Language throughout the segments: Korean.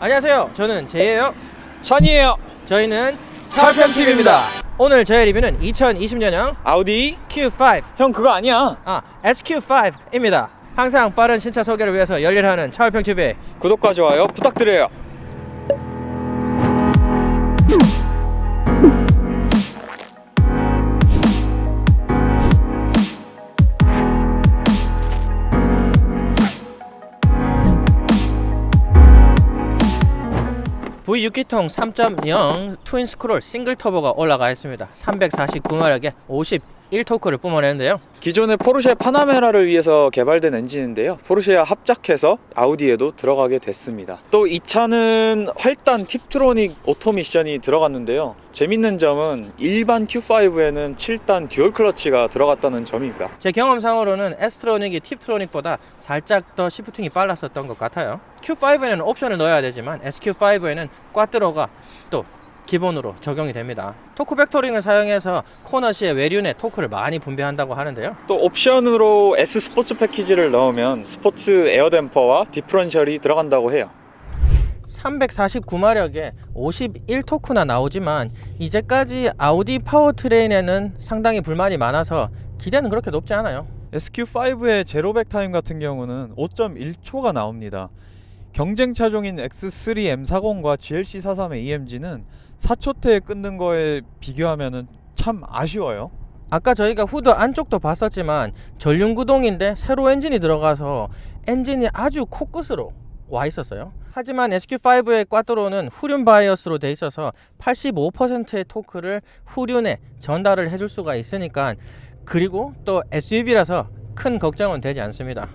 안녕하세요. 저는 제이예요. 찬이에요. 저희는 차편 TV입니다. 오늘 저의 리뷰는 2020년형 아우디. Q5, 형 그거 아니야. 아 SQ5입니다. 항상 빠른 신차 소개를 위해서 열일하는 차월평 TV. 구독과 좋아요 부탁드려요. V6기통 3.0 트윈 스크롤 싱글 터보가 올라가 있습니다. 349마력에 51토크를 뿜어내는데요. 기존의 포르쉐 파나메라를 위해서 개발된 엔진인데요. 포르쉐와 합작해서 아우디에도 들어가게 됐습니다. 또 이 차는 활단 팁트로닉 오토미션이 들어갔는데요. 재밌는 점은 일반 Q5에는 7단 듀얼 클러치가 들어갔다는 점입니다. 제 경험상으로는 에스트로닉이 팁트로닉보다 살짝 더 시프팅이 빨랐었던 것 같아요. Q5에는 옵션을 넣어야 되지만 SQ5에는 꽈트로가 또 기본으로 적용이 됩니다. 토크 벡터링을 사용해서 코너 시에 외륜의 토크를 많이 분배한다고 하는데요. 또 옵션으로 S 스포츠 패키지를 넣으면 스포츠 에어 댐퍼와 디프런셜이 들어간다고 해요. 349마력에 51토크나 나오지만 이제까지 아우디 파워트레인에는 상당히 불만이 많아서 기대는 그렇게 높지 않아요. SQ5의 제로백 타임 같은 경우는 5.1초가 나옵니다. 경쟁 차종인 X3 M40과 GLC43의 EMG는 4초대에 끊는 거에 비교하면 참 아쉬워요. 아까 저희가 후드 안쪽도 봤었지만 전륜 구동인데 새로 엔진이 들어가서 엔진이 아주 코끝으로 와 있었어요. 하지만 SQ5의 꽈트로는 후륜 바이어스로 돼 있어서 85%의 토크를 후륜에 전달을 해줄 수가 있으니까 그리고 또 SUV라서 큰 걱정은 되지 않습니다.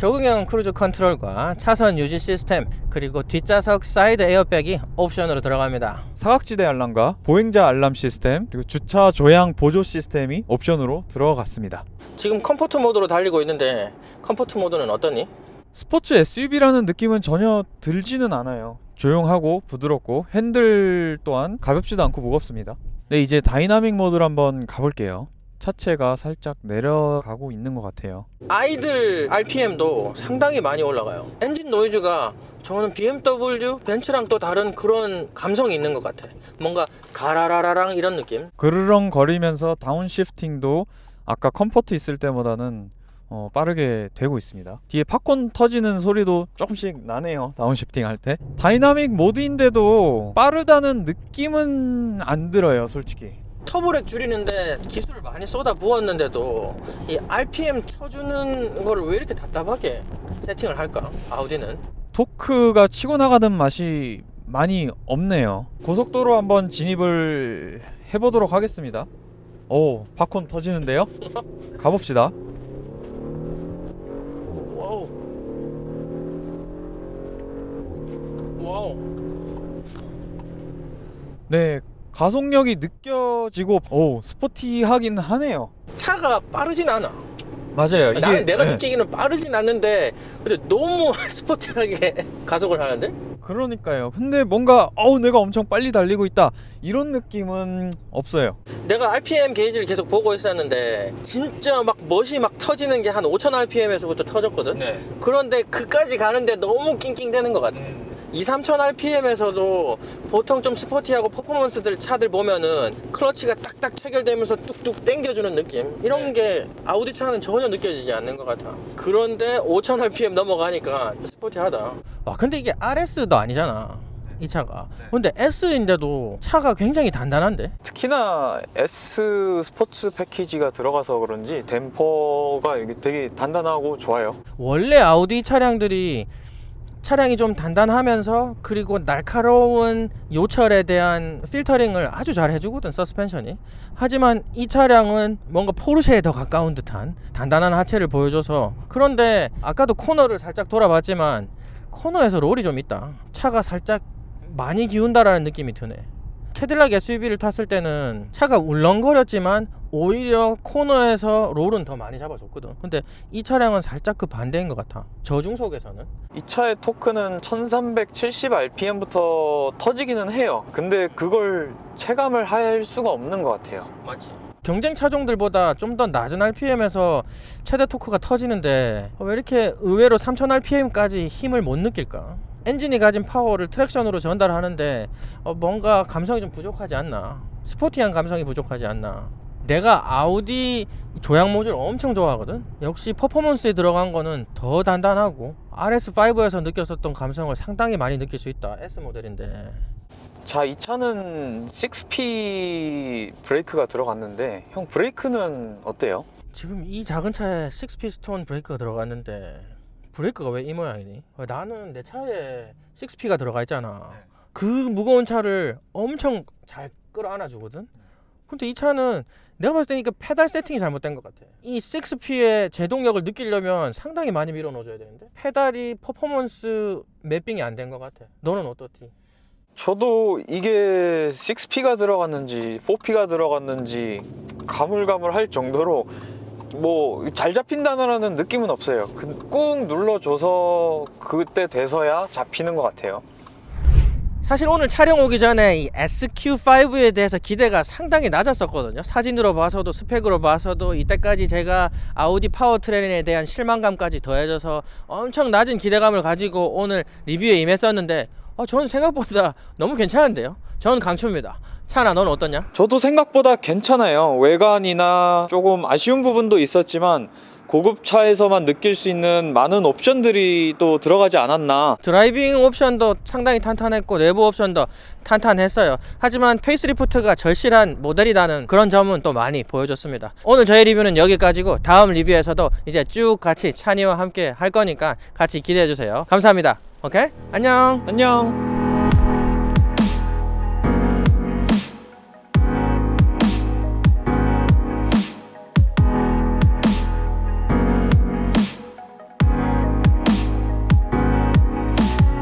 적응형 크루즈 컨트롤과 차선 유지 시스템 그리고 뒷좌석 사이드 에어백이 옵션으로 들어갑니다. 사각지대 알람과 보행자 알람 시스템 그리고 주차 조향 보조 시스템이 옵션으로 들어갔습니다. 지금 컴포트 모드로 달리고 있는데 컴포트 모드는 어떠니? 스포츠 SUV라는 느낌은 전혀 들지는 않아요. 조용하고 부드럽고 핸들 또한 가볍지도 않고 무겁습니다. 네, 이제 다이나믹 모드로 한번 가볼게요. 차체가 살짝 내려가고 있는 것 같아요. 아이들 RPM도 상당히 많이 올라가요. 엔진 노이즈가 저는 BMW 벤츠랑 또 다른 그런 감성이 있는 것 같아. 뭔가 가라라라랑 이런 느낌. 그르렁 거리면서 다운시프팅도 아까 컴포트 있을 때보다는 어, 빠르게 되고 있습니다. 뒤에 팝콘 터지는 소리도 조금씩 나네요. 다운시프팅 할 때. 다이나믹 모드인데도 빠르다는 느낌은 안 들어요, 솔직히. 터보렉 줄이는데 기술을 많이 쏟아 부었는데도 이 RPM 쳐주는 거를 왜 이렇게 답답하게 세팅을 할까? 아우디는. 토크가 치고 나가는 맛이 많이 없네요. 고속도로 한번 진입을 해보도록 하겠습니다. 오, 팝콘 터지는데요? 가봅시다. 와우. 와우. 네, 가속력이 느껴지고 오 스포티하긴 하네요. 차가 빠르진 않아. 맞아요. 나는 내가 네. 느끼기는 빠르진 않는데 근데 너무 스포티하게 가속을 하는데? 그러니까요. 근데 뭔가 어우 내가 엄청 빨리 달리고 있다 이런 느낌은 없어요. 내가 RPM 게이지를 계속 보고 있었는데 진짜 막 멋이 막 터지는 게 한 5000 RPM에서부터 터졌거든. 네. 그런데 그까지 가는데 너무 낑낑대는 것 같아. 2, 3000 RPM에서도 보통 좀 스포티하고 퍼포먼스들 차들 보면은 클러치가 딱딱 체결되면서 뚝뚝 당겨주는 느낌 이런 네. 게 아우디 차는 전혀 느껴지지 않는 것 같아. 그런데 5000 RPM 넘어가니까 스포티하다. 와 근데 이게 RS도 아니잖아. 이 차가. 네. 근데 S인데도 차가 굉장히 단단한데? 특히나 S 스포츠 패키지가 들어가서 그런지 댐퍼가 이게 되게 단단하고 좋아요. 원래 아우디 차량들이 차량이 좀 단단하면서 그리고 날카로운 요철에 대한 필터링을 아주 잘 해주거든 서스펜션이. 하지만 이 차량은 뭔가 포르쉐에 더 가까운 듯한 단단한 하체를 보여줘서 그런데 아까도 코너를 살짝 돌아봤지만 코너에서 롤이 좀 있다. 차가 살짝 많이 기운다라는 느낌이 드네 캐딜락 SUV를 탔을 때는 차가 울렁거렸지만 오히려 코너에서 롤은 더 많이 잡아줬거든. 근데 이 차량은 살짝 그 반대인 것 같아. 저중속에서는. 이 차의 토크는 1370 RPM부터 터지기는 해요. 근데 그걸 체감을 할 수가 없는 것 같아요. 맞지. 경쟁 차종들보다 좀 더 낮은 RPM에서 최대 토크가 터지는데 왜 이렇게 의외로 3000 RPM까지 힘을 못 느낄까? 엔진이 가진 파워를 트랙션으로 전달하는데 어, 뭔가 감성이 좀 부족하지 않나? 스포티한 감성이 부족하지 않나? 내가 아우디 조향 모듈 엄청 좋아하거든? 역시 퍼포먼스에 들어간 거는 더 단단하고 RS5에서 느꼈었던 감성을 상당히 많이 느낄 수 있다. S 모델인데. 자, 이 차는 6P 브레이크가 들어갔는데 형 브레이크는 어때요? 지금 이 작은 차에 6피스톤 브레이크가 들어갔는데 브레이크가 왜 이 모양이니? 어, 나는 내 차에 6P가 들어가 있잖아. 그 무거운 차를 엄청 잘 끌어안아 주거든. 근데 이 차는 내가 봤을 때니까 페달 세팅이 잘못된 것 같아. 이 6P의 제동력을 느끼려면 상당히 많이 밀어 넣어줘야 되는데 페달이 퍼포먼스 매핑이 안 된 것 같아. 너는 어떻디? 저도 이게 6P가 들어갔는지 4P가 들어갔는지 가물가물할 정도로 뭐 잘 잡힌다는 느낌은 없어요. 그- 꾹 눌러줘서 그때 돼서야 잡히는 것 같아요. 사실 오늘 촬영 오기 전에 이 SQ5에 대해서 기대가 상당히 낮았었거든요. 사진으로 봐서도 스펙으로 봐서도 이때까지 제가 아우디 파워트레인에 대한 실망감까지 더해져서 엄청 낮은 기대감을 가지고 오늘 리뷰에 임했었는데 어, 저는 생각보다 너무 괜찮은데요. 저는 강추입니다. 차나 넌 어떠냐? 저도 생각보다 괜찮아요. 외관이나 조금 아쉬운 부분도 있었지만 고급차에서만 느낄 수 있는 많은 옵션들이 또 들어가지 않았나. 드라이빙 옵션도 상당히 탄탄했고 내부 옵션도 탄탄했어요. 하지만 페이스리프트가 절실한 모델이라는 그런 점은 또 많이 보여줬습니다. 오늘 저희 리뷰는 여기까지고 다음 리뷰에서도 이제 쭉 같이 찬이와 함께 할 거니까 같이 기대해 주세요. 감사합니다. 오케이? 안녕. 안녕.